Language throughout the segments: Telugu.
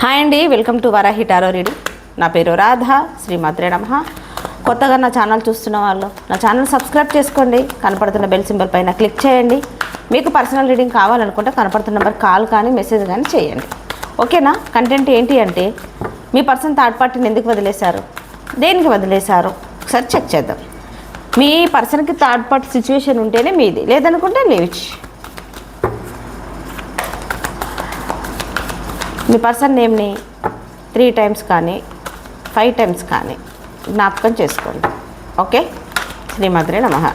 హాయ్ అండి welcome to Varahi tarot reading నా పేరు రాధ శ్రీమాత్రే నమ. కొత్తగా నా ఛానల్ చూస్తున్న వాళ్ళు నా ఛానల్ సబ్స్క్రైబ్ చేసుకోండి కనపడుతున్న బెల్ సింబల్ పైన క్లిక్ చేయండి. మీకు పర్సనల్ రీడింగ్ కావాలనుకుంటే కనపడుతున్న నెంబర్ కాల్ కానీ మెసేజ్ కానీ చేయండి. ఓకేనా? కంటెంట్ ఏంటి అంటే మీ పర్సన్ థర్డ్ పార్టీని ఎందుకు వదిలేశారు? దేనికి వదిలేశారు? ఒకసారి చెక్ చేద్దాం. మీ పర్సన్కి థర్డ్ పార్టీ సిచ్యువేషన్ ఉంటేనే మీది లేదనుకుంటే లీవ్ మీ పర్సన్ నేమ్ని త్రీ టైమ్స్ కానీ ఫైవ్ టైమ్స్ కానీ జ్ఞాపకం చేసుకోండి. ఓకే? శ్రీమాత్రే నమ.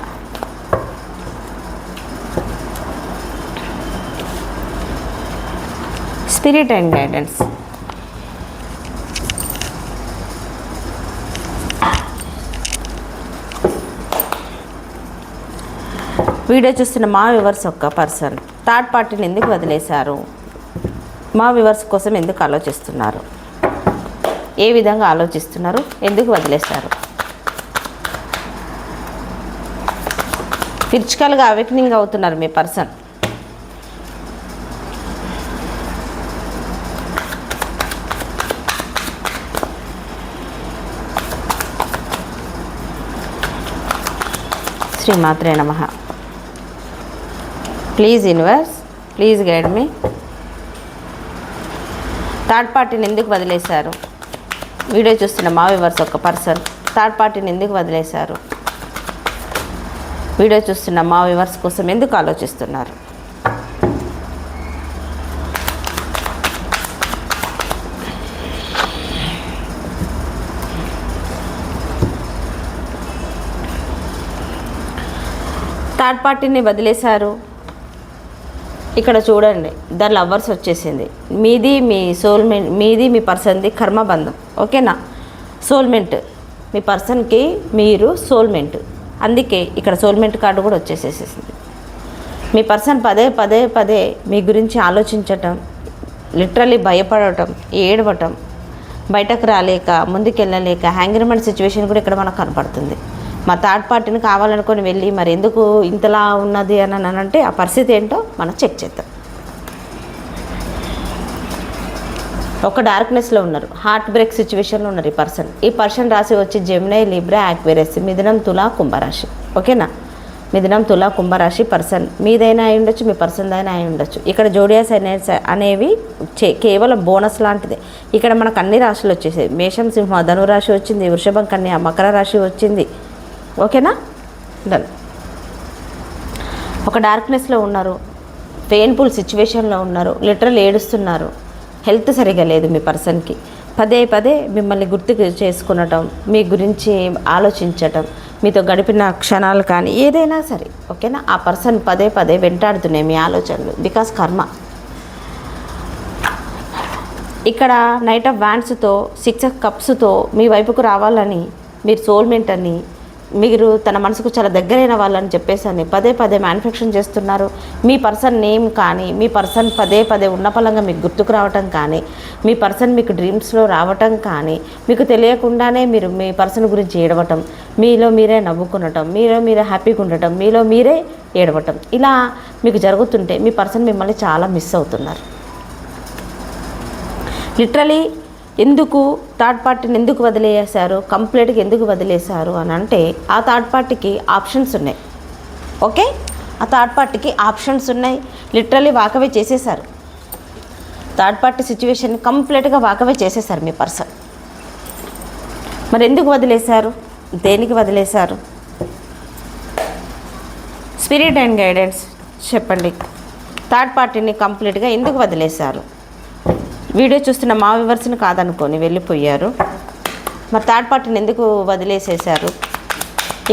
Spirit and guidance. వీడియో చూస్తున్న మా వివర్స్ ఒక్క పర్సన్. థర్డ్ పార్టీని ఎందుకు వదిలేశారు? మా వివర్స్ కోసం ఎందుకు ఆలోచిస్తున్నారు? ఏ విధంగా ఆలోచిస్తున్నారు? ఎందుకు వదిలేస్తారు? ఫిజికల్గా అవేక్నింగ్ అవుతున్నారు మీ పర్సన్. శ్రీమాత్రే నమ. Please universe please guide me. Third పార్టీని ఎందుకు వదిలేశారు? వీడియో చూస్తున్న మా వివర్స్ ఒక పర్సన్. థర్డ్ పార్టీని ఎందుకు వదిలేశారు? వీడియో చూస్తున్న మా వివర్స్ కోసం ఎందుకు ఆలోచిస్తున్నారు? థర్డ్ పార్టీని వదిలేశారు. ఇక్కడ చూడండి ద లవర్స్ వచ్చేసింది. మీది మీ సోల్మెంట్ మీది మీ పర్సన్ది కర్మబంధం ఓకేనా? సోల్మెంట్ మీ పర్సన్కి మీరు సోల్మెంట్. అందుకే ఇక్కడ సోల్మెంట్ కార్డు కూడా వచ్చేసేసింది మీ పర్సన్ పదే పదే పదే మీ గురించి ఆలోచించటం లిటరలీ భయపడటం ఏడవటం బయటకు రాలేక ముందుకెళ్ళలేక హ్యాంగ్రిమెంట్ సిచ్యువేషన్ కూడా ఇక్కడ మనకు కనపడుతుంది. మా థర్డ్ పార్టీని కావాలనుకొని వెళ్ళి మరి ఎందుకు ఇంతలా ఉన్నది అని అని అంటే ఆ పరిస్థితి ఏంటో మనం చెక్ చేద్దాం. ఒక డార్క్నెస్లో ఉన్నారు. హార్ట్ బ్రేక్ సిచ్యువేషన్లో ఉన్నారు ఈ పర్సన్ ఈ పర్సన్ రాసి వచ్చి జెమినై లిబ్రా యాక్వేరియస్ మిథునం తులా కుంభరాశి. ఓకేనా? మిథునం తులా కుంభరాశి పర్సన్ మీదైనా అయి ఉండొచ్చు మీ పర్సన్దైనా అయి ఉండొచ్చు. ఇక్కడ జోడియాస్ అనే అనేవి చే- కేవలం బోనస్ లాంటిదే. ఇక్కడ మనకు అన్ని రాశులు వచ్చేసాయి. మేషం సింహ ధనురాశి వచ్చింది. వృషభం కన్యా మకర రాశి వచ్చింది. ఓకేనా? డన్ ఒక డార్క్నెస్లో ఉన్నారు. పెయిన్ఫుల్ సిచ్యువేషన్లో ఉన్నారు. లిటరల్ ఏడుస్తున్నారు. హెల్త్ సరిగా లేదు మీ పర్సన్కి పదే పదే మిమ్మల్ని గుర్తు చేసుకునటం మీ గురించి ఆలోచించటం మీతో గడిపిన క్షణాలు కానీ ఏదైనా సరే ఓకేనా? ఆ పర్సన్ పదే పదే వెంటాడుతున్నాయి మీ ఆలోచనలు. బికాస్ కర్మ ఇక్కడ నైట్ ఆఫ్ వ్యాండ్స్తో సిక్స్ ఆఫ్ కప్స్తో మీ వైపుకు రావాలని మీరు సోల్మెంట్ అని మీరు తన మనసుకు చాలా దగ్గరైన వాళ్ళని చెప్పేసి అని పదే పదే మ్యానుఫ్యాక్చరింగ్ చేస్తున్నారు. మీ పర్సన్ నేమ్ కానీ మీ పర్సన్ పదే పదే ఉన్న పలంగా మీకు గుర్తుకు రావటం కానీ మీ పర్సన్ మీకు డ్రీమ్స్లో రావటం కానీ మీకు తెలియకుండానే మీరు మీ పర్సన్ గురించి ఏడవటం మీలో మీరే నవ్వుకునటం మీలో మీరే హ్యాపీగా ఉండటం మీలో మీరే ఏడవటం. ఇలా మీకు జరుగుతుంటే మీ పర్సన్ మిమ్మల్ని చాలా మిస్ అవుతున్నారు. లిటరలీ ఎందుకు థర్డ్ పార్టీని ఎందుకు వదిలేసారు కంప్లీట్గా ఎందుకు వదిలేశారు అని అంటే ఆ థర్డ్ పార్టీకి ఆప్షన్స్ ఉన్నాయి. ఓకే? ఆ థర్డ్ పార్టీకి ఆప్షన్స్ ఉన్నాయి. లిటరలీ వాకవే చేసేసారు థర్డ్ పార్టీ సిచ్యువేషన్ కంప్లీట్గా వాకవే చేసేసారు మీ పర్సన్. మరి ఎందుకు వదిలేశారు? దేనికి వదిలేశారు? స్పిరిట్ అండ్ గైడెన్స్ చెప్పండి. థర్డ్ పార్టీని కంప్లీట్గా ఎందుకు వదిలేశారు? వీడియో చూస్తున్న మా వివర్స్ని కాదనుకొని వెళ్ళిపోయారు. మరి థర్డ్ పార్టీని ఎందుకు వదిలేసేసారు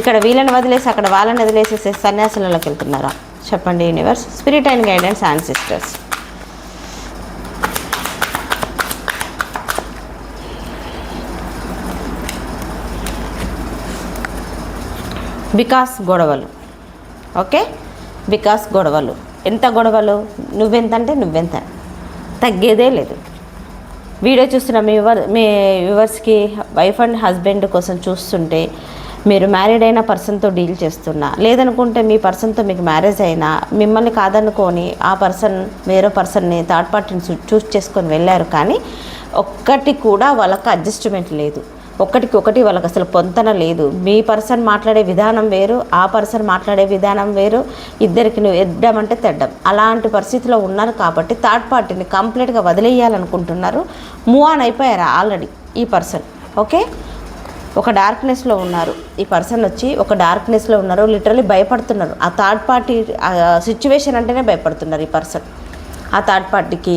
ఇక్కడ వీళ్ళని వదిలేసి అక్కడ వాళ్ళని వదిలేసేసే సన్యాసులలోకి వెళ్తున్నారా? చెప్పండి universe spirit and guidance ancestors because గొడవలు. ఓకే? బికాస్ గొడవలు. ఎంత గొడవలు? నువ్వెంత అంటే నువ్వెంత. తగ్గేదే లేదు. వీడియో చూస్తున్న మీ మీ వ్యూవర్స్కి వైఫ్ అండ్ హస్బెండ్ కోసం చూస్తుంటే మీరు మ్యారీడ్ అయిన పర్సన్తో డీల్ చేస్తున్నా లేదనుకుంటే మీ పర్సన్తో మీకు మ్యారేజ్ అయినా మిమ్మల్ని కాదనుకొని ఆ పర్సన్ వేరే పర్సన్ని థర్డ్ పార్టీని చూస్ చేసుకొని వెళ్ళారు కానీ ఒక్కటి కూడా వాళ్ళకి అడ్జస్ట్మెంట్ లేదు. ఒకటికి ఒకటి వాళ్ళకి అసలు పొంతన లేదు. మీ పర్సన్ మాట్లాడే విధానం వేరు ఆ పర్సన్ మాట్లాడే విధానం వేరు ఇద్దరికి నువ్వు ఎడ్డమంటే తెడ్డం. అలాంటి పరిస్థితిలో ఉన్నారు కాబట్టి థర్డ్ పార్టీని కంప్లీట్గా వదిలేయాలనుకుంటున్నారు. మూవ్ ఆన్ అయిపోయారు ఆల్రెడీ ఈ పర్సన్? ఓకే? ఒక డార్క్నెస్లో ఉన్నారు. ఈ పర్సన్ వచ్చి ఒక డార్క్నెస్లో ఉన్నారు లిటరలీ భయపడుతున్నారు. ఆ థర్డ్ పార్టీ సిచ్యువేషన్ అంటేనే భయపడుతున్నారు ఈ పర్సన్. ఆ థర్డ్ పార్టీకి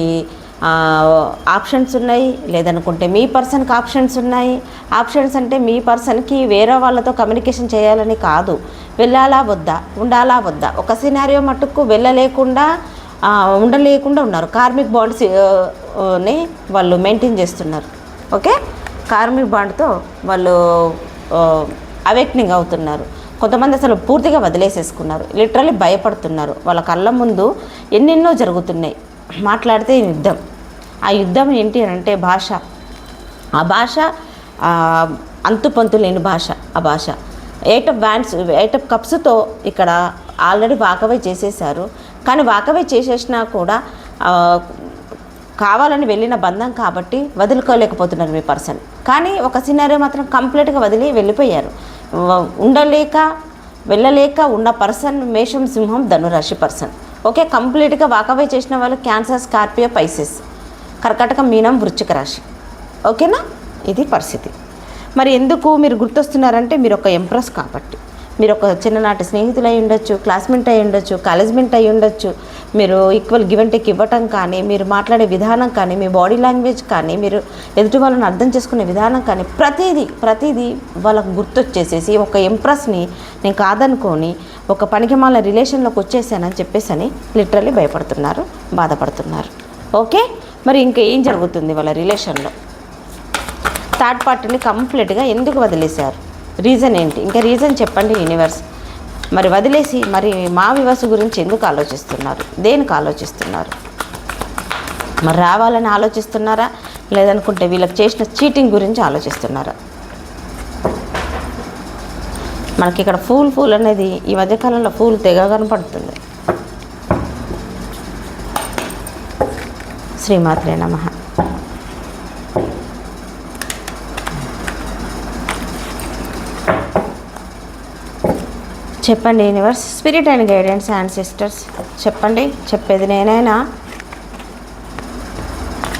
ఆప్షన్స్ ఉన్నాయి. లేదనుకుంటే మీ పర్సన్కి ఆప్షన్స్ ఉన్నాయి. ఆప్షన్స్ అంటే మీ పర్సన్కి వేరే వాళ్ళతో కమ్యూనికేషన్ చేయాలని కాదు. వెళ్ళాలా వద్దా? ఉండాలా వద్దా? ఒక సినారియో మటుకు వెళ్ళలేకుండా ఉండలేకుండా ఉన్నారు. కార్మిక్ బాండ్స్ని వాళ్ళు మెయింటైన్ చేస్తున్నారు. ఓకే? కార్మిక్ బాండ్తో వాళ్ళు అవేక్నింగ్ అవుతున్నారు. కొంతమంది అసలు పూర్తిగా వదిలేసేసుకున్నారు. లిటరల్లీ భయపడుతున్నారు. వాళ్ళ కళ్ళ ముందు ఎన్నెన్నో జరుగుతున్నాయి. మాట్లాడితే యుద్ధం. ఆ యుద్ధం ఏంటి అని అంటే భాష. ఆ భాష అంతుపంతు లేని భాష ఆ భాష. Eight of wands eight of కప్స్తో ఇక్కడ ఆల్రెడీ వాకవే చేసేసారు కానీ వాకవే చేసేసినా కూడా కావాలని వెళ్ళిన బంధం కాబట్టి వదులుకోలేకపోతున్నారు మీ పర్సన్. కానీ ఒక సినారీ మాత్రం కంప్లీట్గా వదిలి వెళ్ళిపోయారు. ఉండలేక వెళ్ళలేక ఉన్న పర్సన్ మేషం సింహం ధనురాశి పర్సన్. ఓకే కంప్లీట్గా వాకవే చేసిన వాళ్ళు క్యాన్సర్ స్కార్పియో పైసెస్. కర్కటక మీనం వృశ్చిక రాశి. ఓకేనా? ఇది పరిస్థితి. మరి ఎందుకు మీరు గుర్తొస్తున్నారంటే మీరు ఒక ఎంప్రెస్ కాబట్టి. మీరు ఒక చిన్ననాటి స్నేహితులు అయి ఉండొచ్చు క్లాస్మేట్ అయి ఉండొచ్చు కాలేజ్మెంట్ అయి ఉండొచ్చు. మీరు ఈక్వల్ గివ్ అండ్ టేక్ ఇవ్వటం కానీ మీరు మాట్లాడే విధానం కానీ మీ బాడీ లాంగ్వేజ్ కానీ మీరు ఎదుటి వాళ్ళని అర్థం చేసుకునే విధానం కానీ ప్రతిదీ ప్రతిదీ వాళ్ళకు గుర్తొచ్చేసేసి ఒక ఎంప్రెస్ని నేను కాదనుకొని ఒక పనికి మాల రిలేషన్లోకి వచ్చేసానని చెప్పేసి అని లిటరలీ భయపడుతున్నారు బాధపడుతున్నారు. ఓకే? మరి ఇంకా ఏం జరుగుతుంది వాళ్ళ రిలేషన్లో? థర్డ్ పార్టీని కంప్లీట్గా ఎందుకు వదిలేశారు? రీజన్ ఏంటి? ఇంకా రీజన్ చెప్పండి యూనివర్స్ మరి వదిలేసి మరి మా వివస్ గురించి ఎందుకు ఆలోచిస్తున్నారు? దేనికి ఆలోచిస్తున్నారు? మరి రావాలని ఆలోచిస్తున్నారా? లేదనుకుంటే వీళ్ళకి చేసిన చీటింగ్ గురించి ఆలోచిస్తున్నారా? మనకి ఇక్కడ ఫూల్ ఫూల్ అనేది ఈ మధ్యకాలంలో ఫూల్ తెగ కనపడుతుంది. శ్రీమాత్రే నమ. చెప్పండి universe spirit and guidance ancestors చెప్పండి చెప్పేది నేనైనా?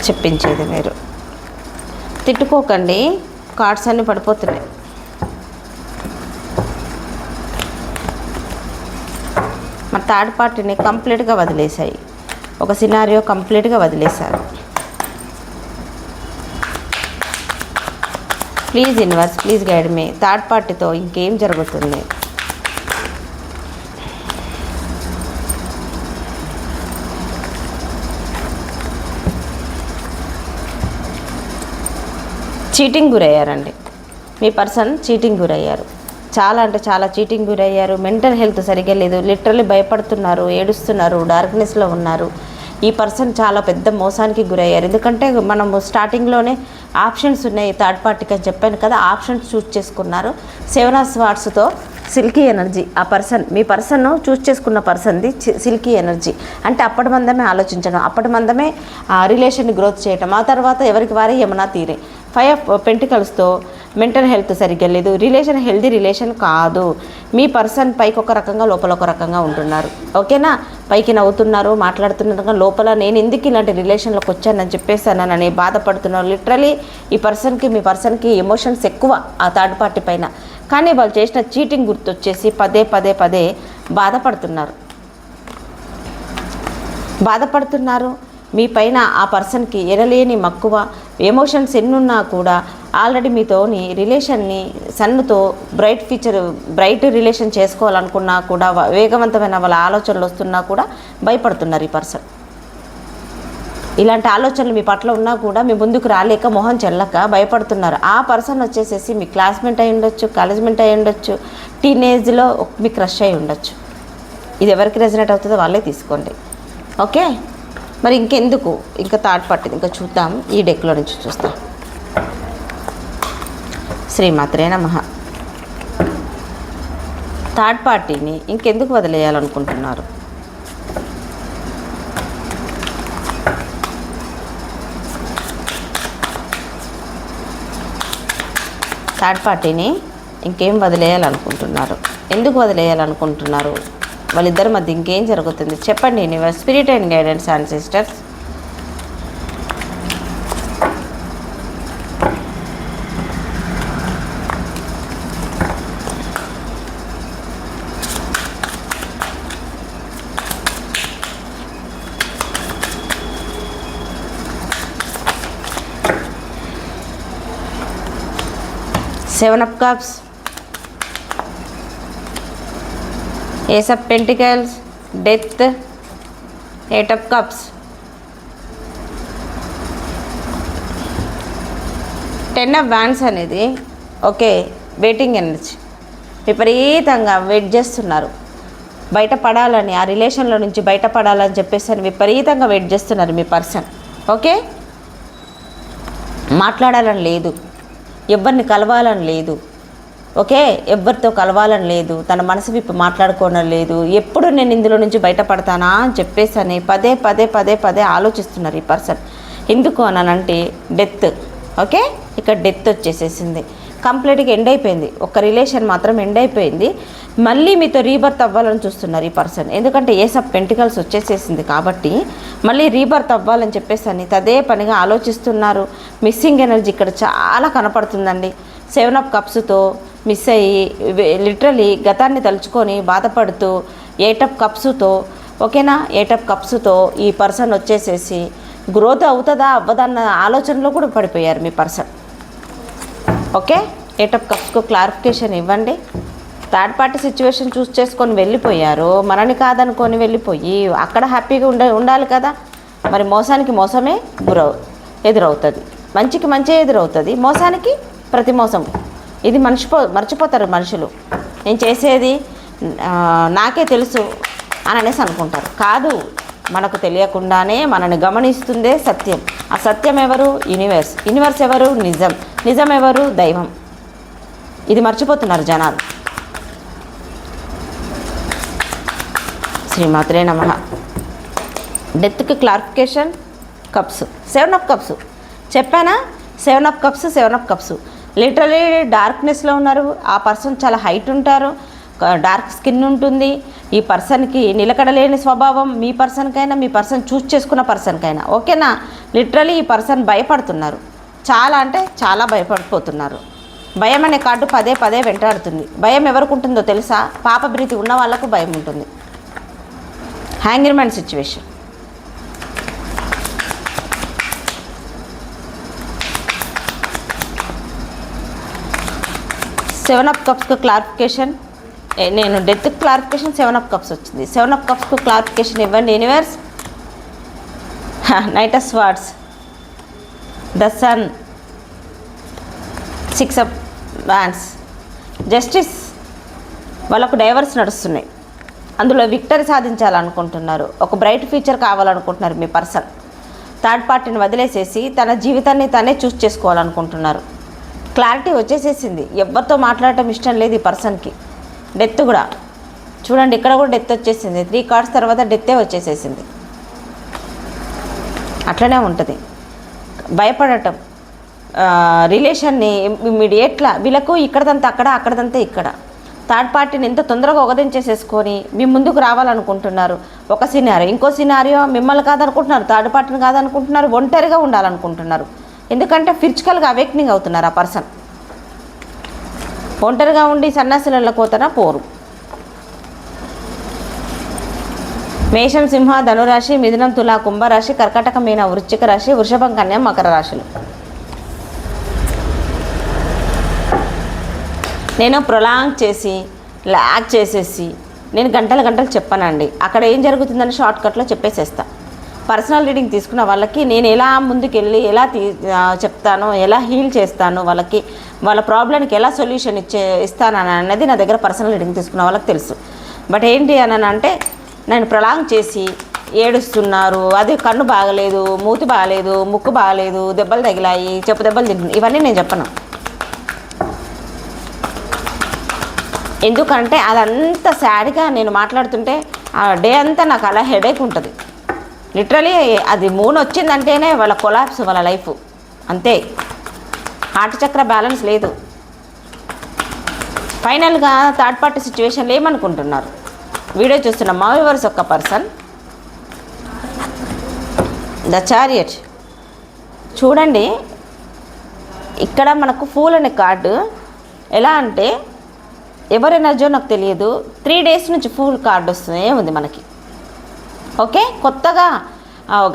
చెప్పించేది మీరు. తిట్టుకోకండి కార్డ్స్ అన్నీ పడిపోతున్నాయి. మా థర్డ్ పార్టీని కంప్లీట్గా వదిలేశాయి. ఒక సినారియో కంప్లీట్గా వదిలేశారు. Please universe please guide me third పార్టీతో ఇంకేం జరుగుతుంది? చీటింగ్ గురయ్యారండి. మీ పర్సన్ చీటింగ్ గురయ్యారు. చాలా అంటే చాలా చీటింగ్ గురయ్యారు. మెంటల్ హెల్త్ సరిగ్గా లేదు. లిటరల్లీ భయపడుతున్నారు ఏడుస్తున్నారు డార్క్నెస్లో ఉన్నారు. ఈ పర్సన్ చాలా పెద్ద మోసానికి గురయ్యారు. ఎందుకంటే మనము స్టార్టింగ్లోనే ఆప్షన్స్ ఉన్నాయి థర్డ్ పార్టీకి అని చెప్పాను కదా ఆప్షన్స్ చూస్ చేసుకున్నారు. సెవెన్ ఆఫ్ స్వార్ట్స్తో సిల్కీ ఎనర్జీ. ఆ పర్సన్ మీ పర్సన్ చూస్ చేసుకున్న పర్సన్ది సిల్కీ ఎనర్జీ. అంటే అప్పటి మందమే ఆలోచించడం అప్పటి మందమే ఆ రిలేషన్ని గ్రోత్ చేయటం ఆ తర్వాత ఎవరికి వారే ఏమన్నా తీరే. ఫైవ్ ఆఫ్ పెంటికల్స్తో మెంటల్ హెల్త్ సరిగ్గా లేదు. రిలేషన్ హెల్దీ రిలేషన్ కాదు. మీ పర్సన్ పైకి ఒక రకంగా లోపల ఒక రకంగా ఉంటున్నారు. ఓకేనా? పైకి నవ్వుతున్నారు మాట్లాడుతున్నారు లోపల నేను ఎందుకు ఇలాంటి రిలేషన్లోకి వచ్చానని చెప్పేసానని బాధపడుతున్నారు. లిటరలీ ఈ పర్సన్కి మీ పర్సన్కి ఎమోషన్స్ ఎక్కువ ఆ థర్డ్ పార్టీ పైన. కానీ వాళ్ళు చేసిన చీటింగ్ గుర్తొచ్చేసి పదే పదే పదే బాధపడుతున్నారు. బాధపడుతున్నారు. మీ పైన ఆ పర్సన్కి ఎరలేని మక్కువ ఎమోషన్స్ ఎన్నున్నా కూడా ఆల్రెడీ మీతోని రిలేషన్ని సన్నుతో బ్రైట్ ఫ్యూచర్ బ్రైట్ రిలేషన్ చేసుకోవాలనుకున్నా కూడా వేగవంతమైన వాళ్ళ ఆలోచనలు వస్తున్నా కూడా భయపడుతున్నారు ఈ పర్సన్. ఇలాంటి ఆలోచనలు మీ పట్ల ఉన్నా కూడా మీ ముందుకు రాలేక మొహం చెల్లక భయపడుతున్నారు. ఆ పర్సన్ వచ్చేసేసి మీ క్లాస్మేట్ అయి ఉండొచ్చు కాలేజ్మేట్ అయి ఉండొచ్చు టీనేజ్లో మీ క్రష్ అయి ఉండొచ్చు. ఇది ఎవరికి రెజనేట్ అవుతుందో వాళ్ళే తీసుకోండి. ఓకే? మరి ఇంకెందుకు? ఇంకా థర్డ్ పార్టీ ఇంకా చూద్దాం. ఈ డెక్లో నుంచి చూస్తాం. శ్రీమాత్రే నమ. థర్డ్ పార్టీని ఇంకెందుకు వదిలేయాలనుకుంటున్నారు? థర్డ్ పార్టీని ఇంకేం వదిలేయాలనుకుంటున్నారు? ఎందుకు వదిలేయాలనుకుంటున్నారు? వాళ్ళిద్దరి మధ్య ఇంకేం జరుగుతుంది? చెప్పండి universe spirit and guidance ancestors seven of cups ace of pentacles death eight of cups ten of wands అనేది ఓకే వెయిటింగ్ ఎనర్జీ విపరీతంగా వెయిట్ చేస్తున్నారు. బయటపడాలని ఆ రిలేషన్లో నుంచి బయటపడాలని చెప్పేసి అని విపరీతంగా వెయిట్ చేస్తున్నారు మీ పర్సన్ ఓకే? మాట్లాడాలని లేదు. ఎవరిని కలవాలని లేదు. ఓకే? ఎవరితో కలవాలని లేదు. తన మనసు విప్పి మాట్లాడుకోవడం లేదు. ఎప్పుడు నేను ఇందులో నుంచి బయటపడతానా అని చెప్పేసి అని పదే పదే పదే పదే ఆలోచిస్తున్నారు ఈ పర్సన్. ఎందుకు అనంటే డెత్. ఓకే? ఇక్కడ డెత్ వచ్చేసేసింది. కంప్లీట్గా ఎండ్ అయిపోయింది. ఒక రిలేషన్ మాత్రం ఎండ్ అయిపోయింది. మళ్ళీ మీతో రీబర్త్ అవ్వాలని చూస్తున్నారు ఈ పర్సన్. ఎందుకంటే ఏస్ పెంటికల్స్ వచ్చేసేసింది కాబట్టి మళ్ళీ రీబర్త్ అవ్వాలని చెప్పేసి అని తదే పనిగా ఆలోచిస్తున్నారు. మిస్సింగ్ ఎనర్జీ ఇక్కడ చాలా కనపడుతుందండి. సెవెన్ ఆఫ్ కప్స్తో మిస్ అయ్యి లిటరలీ గతాన్ని తలుచుకొని బాధపడుతూ ఎయిట్ ఆఫ్ కప్స్తో ఓకేనా? ఎయిట్ ఆఫ్ కప్స్తో ఈ పర్సన్ వచ్చేసేసి గ్రోత్ అవుతుందా అవ్వదన్న ఆలోచనలో కూడా పడిపోయారు మీ పర్సన్. ఓకే? ఎయిట్ ఆఫ్ కప్స్కు క్లారిఫికేషన్ ఇవ్వండి. థర్డ్ పార్టీ సిచ్యువేషన్ చూస్ చేసుకొని వెళ్ళిపోయారు. మనని కాదనుకొని వెళ్ళిపోయి అక్కడ హ్యాపీగా ఉండ ఉండాలి కదా. మరి మోసానికి మోసమే గురవు ఎదురవుతుంది. మంచికి మంచి ఎదురవుతుంది. మోసానికి ప్రతి మోసం. ఇది మర్చిపో మర్చిపోతారు మనుషులు. నేను చేసేది నాకే తెలుసు అని అనేసి అనుకుంటారు. కాదు మనకు తెలియకుండానే మనని గమనిస్తుందే సత్యం. ఆ సత్యం ఎవరు? యూనివర్స్. యూనివర్స్ ఎవరు? నిజం. నిజం ఎవరు దైవం. ఇది మర్చిపోతున్నారు జనాలు. శ్రీమాత్రే నమ. డెత్కి clarification cups. Seven of cups. చెప్పానా? Seven of cups seven of cups. Literally డార్క్నెస్లో ఉన్నారు. ఆ పర్సన్ చాలా హైట్ ఉంటారు. డార్క్ స్కిన్ ఉంటుంది. ఈ పర్సన్కి నిలకడలేని స్వభావం మీ పర్సన్కైనా మీ పర్సన్ చూస్ చేసుకున్న పర్సన్కైనా. ఓకేనా? లిటరలీ ఈ పర్సన్ భయపడుతున్నారు. చాలా అంటే చాలా భయపడిపోతున్నారు. భయం అనే కార్డు పదే పదే వెంటాడుతుంది. భయం ఎవరికి ఉంటుందో తెలుసా? పాప ప్రీతి ఉన్న వాళ్ళకు భయం ఉంటుంది. హ్యాంగిర్మెంట్ సిచ్యువేషన్ సెవెన్ అప్ కప్స్కు క్లారిఫికేషన్ నేను death clarification seven of cups వచ్చింది. సెవెన్ అప్ కప్స్కు క్లారిఫికేషన్ ఇవ్వండి universe knight of swords the sun six of wands justice వాళ్ళకు డైవర్స్ నడుస్తున్నాయి. అందులో విక్టరీ సాధించాలనుకుంటున్నారు. ఒక బ్రైట్ ఫ్యూచర్ కావాలనుకుంటున్నారు మీ పర్సన్ థర్డ్ పార్టీని వదిలేసేసి తన జీవితాన్ని తనే చూస్ చేసుకోవాలనుకుంటున్నారు. క్లారిటీ వచ్చేసేసింది. ఎవరితో మాట్లాడటం ఇష్టం లేదు ఈ పర్సన్కి డెత్ కూడా. చూడండి ఇక్కడ కూడా డెత్ వచ్చేసింది. త్రీ కార్డ్స్ తర్వాత డెత్తే వచ్చేసేసింది. అట్లనే ఉంటుంది. భయపడటం రిలేషన్ని ఇమ్మీడియట్లా వీళ్ళకు ఇక్కడదంతా అక్కడ అక్కడదంతా ఇక్కడ. థర్డ్ పార్టీని ఎంత తొందరగా ఒకదించేసేసుకొని మీ ముందుకు రావాలనుకుంటున్నారు. ఒక సినారియో ఇంకో సినారియో మిమ్మల్ని కాదనుకుంటున్నారు థర్డ్ పార్టీని కాదనుకుంటున్నారు ఒంటరిగా ఉండాలనుకుంటున్నారు. ఎందుకంటే ఫిజికల్గా అవేక్నింగ్ అవుతున్నారు ఆ పర్సన్. ఒంటరిగా ఉండి సన్యాసులలో పోతారా పోరు. మేషం సింహ ధనురాశి మిథునం తుల కుంభరాశి కర్కటక మీన వృశ్చిక రాశి వృషభం కన్య మకర రాశులు. నేను ప్రొలాంగ్ చేసి లాగ్ చేసేసి నేను గంటల గంటలు చెప్పానండి. అక్కడ ఏం జరుగుతుందని షార్ట్కట్లో చెప్పేసేస్తా. పర్సనల్ రీడింగ్ తీసుకున్న వాళ్ళకి నేను ఎలా ముందుకెళ్ళి ఎలా తీ చెప్తాను ఎలా హీల్ చేస్తాను వాళ్ళకి వాళ్ళ ప్రాబ్లంకి ఎలా సొల్యూషన్ ఇచ్చే ఇస్తాను అని నా దగ్గర పర్సనల్ రీడింగ్ తీసుకున్న వాళ్ళకి తెలుసు. బట్ ఏంటి అని అంటే నేను ప్రొలాంగ్ చేసి ఏడుస్తున్నారు. అది కన్ను బాగలేదు మూతి బాగలేదు ముక్కు బాగలేదు దెబ్బలు తగిలాయి చెప్పు దెబ్బలు తింటున్నాయి ఇవన్నీ నేను చెప్పను. ఎందుకంటే అదంతా సాడ్గా నేను మాట్లాడుతుంటే ఆ డే అంతా నాకు అలా హెడేక్ ఉంటుంది. లిటరలీ అది మూన్ వచ్చిందంటేనే వాళ్ళ కొలాప్స్ వాళ్ళ లైఫ్. అంతే. హార్ట్ చక్ర బ్యాలెన్స్ లేదు. ఫైనల్గా థర్డ్ పార్టీ సిచ్యువేషన్లో ఏమనుకుంటున్నారు? వీడియో చూస్తున్న మా వ్యూవర్స్ ఒక్క పర్సన్. ద చారియట్ చూడండి ఇక్కడ మనకు ఫూల్ అనే కార్డు ఎలా అంటే ఎవరు ఎనర్జీ నాకు తెలియదు. త్రీ డేస్ నుంచి ఫుల్ కార్డు వస్తూనే ఉంది మనకి. ఓకే కొత్తగా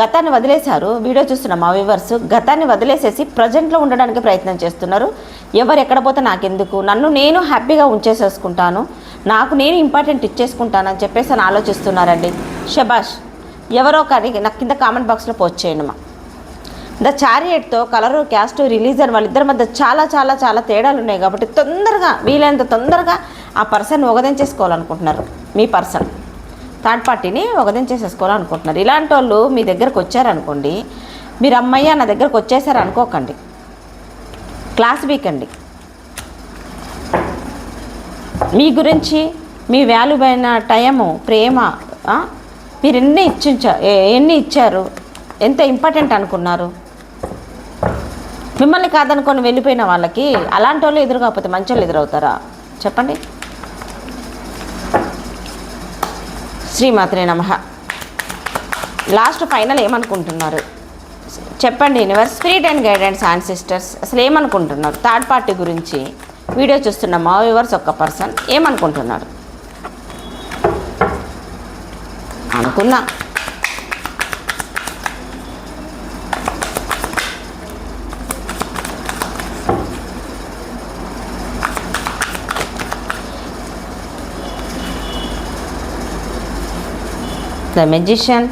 గతాన్ని వదిలేశారు. వీడియో చూస్తున్న మా వ్యూవర్స్. గతాన్ని వదిలేసేసి ప్రజెంట్లో ఉండడానికి ప్రయత్నం చేస్తున్నారు. ఎవరు ఎక్కడ పోతే నాకెందుకు? నన్ను నేను హ్యాపీగా ఉంచేసేసుకుంటాను. నాకు నేను ఇంపార్టెంట్ ఇచ్చేసుకుంటానని చెప్పేసి అని ఆలోచిస్తున్నారండి. షబాష్ ఎవరో కానీ నాకు కింద కామెంట్ బాక్స్లో పోస్ట్ చేయండి మా. ద చారియట్తో కలరు క్యాస్ట్ రిలీజన్ వాళ్ళిద్దరి మధ్య చాలా చాలా చాలా తేడాలు ఉన్నాయి కాబట్టి తొందరగా వీలైనంత తొందరగా ఆ పర్సన్ చేసుకోవాలనుకుంటున్నారు మీ పర్సన్ థర్డ్ పార్టీని చేసేసుకోవాలనుకుంటున్నారు. ఇలాంటి వాళ్ళు మీ దగ్గరకు వచ్చారనుకోండి మీరు అమ్మయ్య నా దగ్గరకు వచ్చేసారు అనుకోకండి. క్లాస్ వీకండి. మీ గురించి మీ వాల్యూ అయిన టైము ప్రేమ మీరు ఎన్ని ఇచ్చించా ఎన్ని ఇచ్చారు ఎంత ఇంపార్టెంట్ అనుకున్నారు? మిమ్మల్ని కాదనుకొని వెళ్ళిపోయిన వాళ్ళకి అలాంటి వాళ్ళు ఎదురుకాకపోతే మంచి వాళ్ళు ఎదురవుతారా? చెప్పండి. శ్రీమాత్రే నమ. లాస్ట్ ఫైనల్ ఏమనుకుంటున్నారు? చెప్పండి universe spirit and guidance ancestors అసలు ఏమనుకుంటున్నారు? థర్డ్ పార్టీ గురించి వీడియో చూస్తున్న మా వ్యూవర్స్ ఒక్క పర్సన్ ఏమనుకుంటున్నారు? అనుకున్నా. ద మెజిషియన్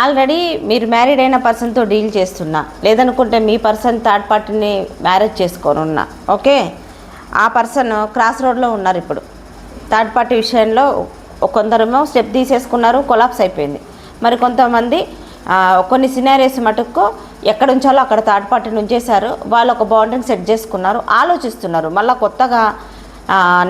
ఆల్రెడీ మీరు మ్యారీడ్ అయిన పర్సన్తో డీల్ చేస్తున్నా. లేదనుకుంటే మీ పర్సన్ థర్డ్ పార్టీని మ్యారేజ్ చేసుకోనున్నా. ఓకే ఆ పర్సన్ క్రాస్ రోడ్లో ఉన్నారు ఇప్పుడు. థర్డ్ పార్టీ విషయంలో కొందరేమో స్టెప్ తీసేసుకున్నారు కొలాప్స్ అయిపోయింది. మరి కొంతమంది కొన్ని సినారీస్ మటుకు ఎక్కడ ఉంచాలో అక్కడ థర్డ్ పార్టీని ఉంచేశారు వాళ్ళు ఒక బౌండరీని సెట్ చేసుకున్నారు. ఆలోచిస్తున్నారు. మళ్ళీ కొత్తగా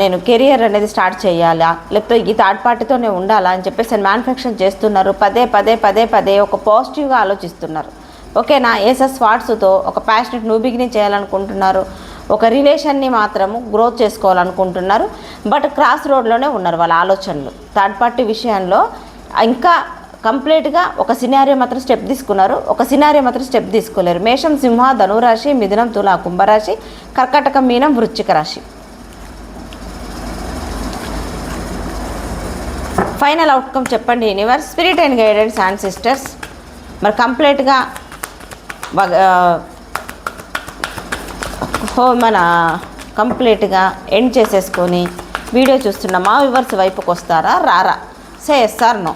నేను కెరియర్ అనేది స్టార్ట్ చేయాలా? లేకపోతే ఈ థర్డ్ పార్టీతోనే ఉండాలా అని చెప్పేసి మ్యానుఫ్యాక్చర్ చేస్తున్నారు. పదే పదే పదే పదే ఒక పాజిటివ్గా ఆలోచిస్తున్నారు. ఓకేనా ఏసెస్ వాట్స్తో ఒక ప్యాషనెట్ న్యూ బిగినింగ్ చేయాలనుకుంటున్నారు. ఒక రిలేషన్ని మాత్రము గ్రోత్ చేసుకోవాలనుకుంటున్నారు. బట్ క్రాస్ రోడ్లోనే ఉన్నారు వాళ్ళ ఆలోచనలు. థర్డ్ పార్టీ విషయంలో ఇంకా కంప్లీట్గా ఒక సినారియో మాత్రం స్టెప్ తీసుకున్నారు. ఒక సినారియో మాత్రం స్టెప్ తీసుకోలేరు. మేషం సింహ ధనురాశి మిథునం తుల కుంభరాశి కర్కటక మీనం వృశ్చిక రాశి. ఫైనల్ అవుట్కమ్ చెప్పండి universe spirit and guidance ancestors మరి కంప్లీట్గా హో మన కంప్లీట్గా ఎండ్ చేసేసుకొని వీడియో చూస్తున్న మా వివర్స్ వైపుకి వస్తారా రారా? సే సార్ నో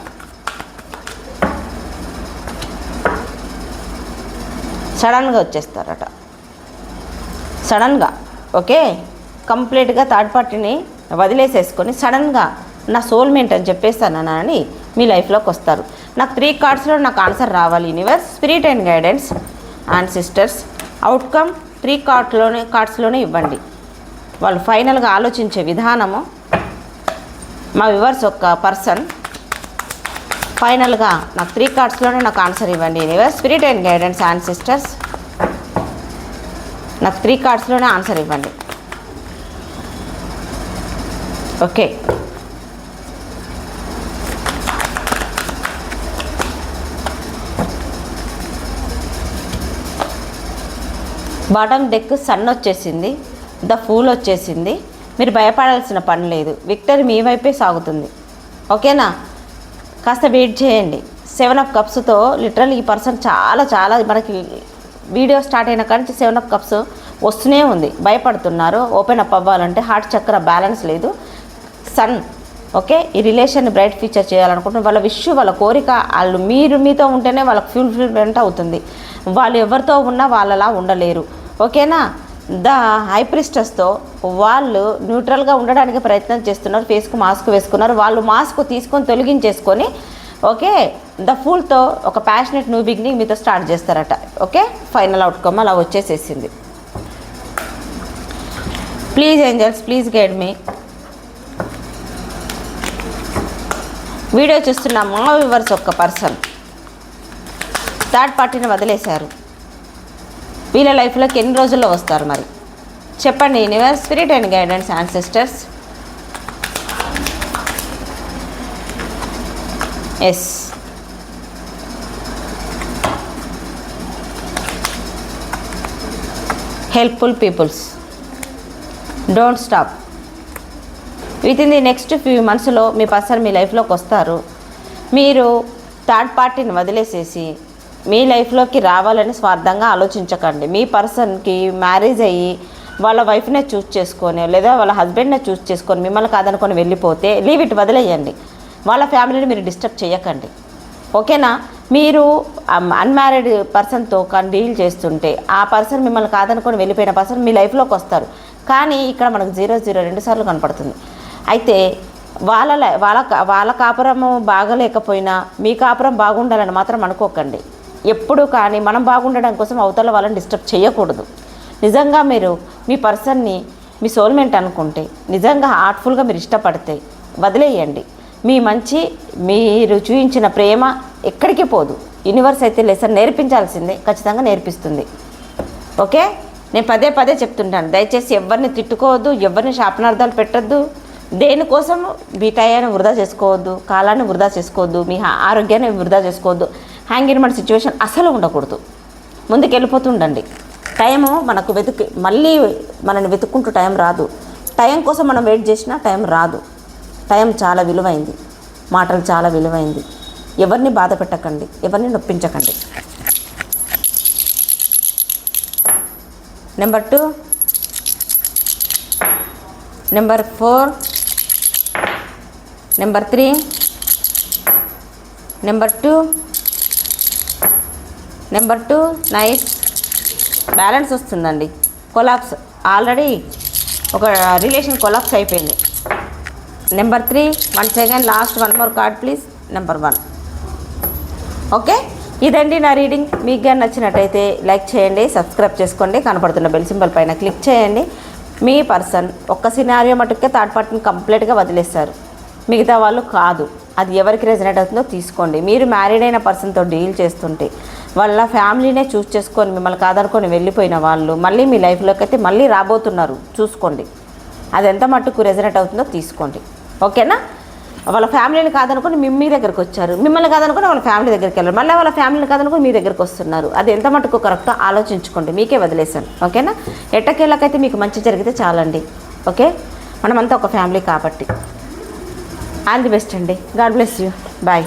సడన్గా వచ్చేస్తారట. సడన్గా ఓకే కంప్లీట్గా థర్డ్ పార్టీని వదిలేసేసుకొని సడన్గా నా సోల్మేట్ అని చెప్పేస్తాను అని మీ లైఫ్లోకి వస్తారు. నాకు త్రీ కార్డ్స్లో నాకు ఆన్సర్ రావాలి. Universe spirit and guidance ancestors outcome three కార్డ్లోనే కార్డ్స్లోనే ఇవ్వండి. వాళ్ళు ఫైనల్గా ఆలోచించే విధానము మా వివర్స్ ఒక పర్సన్ ఫైనల్గా నాకు త్రీ కార్డ్స్లోనే నాకు ఆన్సర్ ఇవ్వండి. Universe spirit and guidance ancestors నాకు త్రీ కార్డ్స్లోనే ఆన్సర్ ఇవ్వండి. ఓకే బాటమ్ డెక్ సన్ వచ్చేసింది ద ఫూల్ వచ్చేసింది. మీరు భయపడాల్సిన పని లేదు. విక్టరీ మీ వైపే సాగుతుంది. ఓకేనా? కాస్త వెయిట్ చేయండి. సెవెన్ ఆఫ్ కప్స్తో లిటరల్ ఈ పర్సన్ చాలా చాలా మనకి వీడియో స్టార్ట్ అయిన కాడి నుంచి సెవెన్ ఆఫ్ కప్స్ వస్తూనే ఉంది. భయపడుతున్నారు. ఓపెన్ అప్ అవ్వాలంటే హార్ట్ చక్ర బ్యాలెన్స్ లేదు. Sun okay? ఈ రిలేషన్ బ్రైట్ ఫ్యూచర్ చేయాలనుకుంటున్నారు వాళ్ళ విష్ వాళ్ళ కోరిక వాళ్ళు మీరు మీతో ఉంటేనే వాళ్ళకి ఫుల్ఫిల్మెంట్ అవుతుంది. వాళ్ళు ఎవరితో ఉన్నా వాళ్ళలా ఉండలేరు. ఓకేనా? ద హైప్రిస్టస్తో వాళ్ళు న్యూట్రల్గా ఉండడానికి ప్రయత్నం చేస్తున్నారు. ఫేస్కు మాస్క్ వేసుకున్నారు. వాళ్ళు మాస్క్ తీసుకొని తొలగించేసుకొని ఓకే ద ఫూల్తో ఒక ప్యాషనెట్ న్యూ బిగినింగ్ మీతో స్టార్ట్ చేస్తారట. ఓకే? ఫైనల్ అవుట్కమ్ అలా వచ్చేసేసింది. Please angels please guide me. Video చూస్తున్న మా వివర్స్ ఒక్క పర్సన్. థర్డ్ పార్టీని వదిలేశారు. వీళ్ళ లైఫ్లోకి ఎన్ని రోజుల్లో వస్తారు మరి? చెప్పండి universe spirit and guidance sisters yes helpful peoples don't stop with in the next few మంత్స్లో మీ పర్సన్ మీ లైఫ్లోకి వస్తారు. మీరు థర్డ్ పార్టీని వదిలేసేసి మీ లైఫ్లోకి రావాలని స్వార్థంగా ఆలోచించకండి. మీ పర్సన్కి మ్యారేజ్ అయ్యి వాళ్ళ వైఫ్నే చూస్ చేసుకొని లేదా వాళ్ళ హస్బెండ్నే చూస్ చేసుకొని మిమ్మల్ని కాదనుకొని వెళ్ళిపోతే లీవ్ ఇట్ వదిలేయండి. వాళ్ళ ఫ్యామిలీని మీరు డిస్టర్బ్ చేయకండి. ఓకేనా మీరు అన్మ్యారీడ్ పర్సన్తో డీల్ చేస్తుంటే ఆ పర్సన్ మిమ్మల్ని కాదనుకొని వెళ్ళిపోయిన పర్సన్ మీ లైఫ్లోకి వస్తారు. కానీ ఇక్కడ మనకు జీరో జీరో రెండు సార్లు కనపడుతుంది. అయితే వాళ్ళ వాళ్ళ కా- వాళ్ళ కాపురం బాగలేకపోయినా మీ కాపురం బాగుండాలని మాత్రం అనుకోకండి. ఎప్పుడు కానీ మనం బాగుండడం కోసం అవతల వాళ్ళని డిస్టర్బ్ చేయకూడదు. నిజంగా మీరు మీ పర్సన్ని మీ సోల్మెంట్ అనుకుంటే నిజంగా హార్ట్ఫుల్గా మీరు ఇష్టపడితే వదిలేయండి. మీ మంచి మీరు చూపించిన ప్రేమ ఎక్కడికి పోదు. యూనివర్స్ అయితే లెసన్ నేర్పించాల్సిందే ఖచ్చితంగా నేర్పిస్తుంది. ఓకే? నేను పదే పదే చెప్తుంటాను. దయచేసి ఎవరిని తిట్టుకోవద్దు ఎవరిని శాపనార్థాలు పెట్టద్దు. దేనికోసం మీ వృధా చేసుకోవద్దు కాలాన్ని వృధా చేసుకోవద్దు మీ హా- ఆరోగ్యాన్ని వృధా చేసుకోవద్దు. హ్యాంగ్ మన సిచ్యువేషన్ అసలు ఉండకూడదు. ముందుకు వెళ్ళిపోతుండండి టైము మనకు వెతుకు మళ్ళీ మనల్ని వెతుక్కుంటూ టైం రాదు. టైం కోసం మనం వెయిట్ చేసినా టైం రాదు. టైం చాలా విలువైంది. మాటలు చాలా విలువైంది. ఎవరిని బాధ పెట్టకండి ఎవరిని నొప్పించకండి. Number two number four number three number two number two night. Balance వస్తుందండి. కొలాప్స్. ఆల్రెడీ ఒక రిలేషన్ కొలాప్స్ అయిపోయింది. Number three one second last one more card please. Number one. Okay? ఇదండి నా రీడింగ్. మీకు కానీ నచ్చినట్టయితే లైక్ చేయండి సబ్స్క్రైబ్ చేసుకోండి కనపడుతున్న బెల్ సింబల్ పైన క్లిక్ చేయండి. మీ పర్సన్ ఒక్క సినారియో మటుకే థర్డ్ పార్టీని కంప్లీట్గా వదిలేస్తారు. మిగతా వాళ్ళు కాదు. అది ఎవరికి రెజనేట్ అవుతుందో తీసుకోండి. మీరు మ్యారీడ్ అయిన పర్సన్తో డీల్ చేస్తుంటే వాళ్ళ ఫ్యామిలీనే చూస్ చేసుకొని మిమ్మల్ని కాదనుకొని వెళ్ళిపోయిన వాళ్ళు మళ్ళీ మీ లైఫ్లోకి అయితే మళ్ళీ రాబోతున్నారు. చూసుకోండి. అది ఎంత మట్టుకు రెజనేట్ అవుతుందో తీసుకోండి. ఓకేనా వాళ్ళ ఫ్యామిలీని కాదనుకొని మీ మీ దగ్గరికి వచ్చారు. మిమ్మల్ని కాదనుకొని వాళ్ళ ఫ్యామిలీ దగ్గరికి వెళ్ళారు. మళ్ళీ వాళ్ళ ఫ్యామిలీని కాదనుకొని మీ దగ్గరికి వస్తున్నారు. అది ఎంత మటుకు కరెక్టో ఆలోచించుకోండి. మీకే వదిలేశాను. ఓకేనా ఎట్టకేళ్ళకైతే మీకు మంచి జరిగితే చాలండి. ఓకే మనమంతా ఒక ఫ్యామిలీ కాబట్టి. ఆల్ ది బెస్ట్ అండి గాడ్ బ్లెస్ యూ బాయ్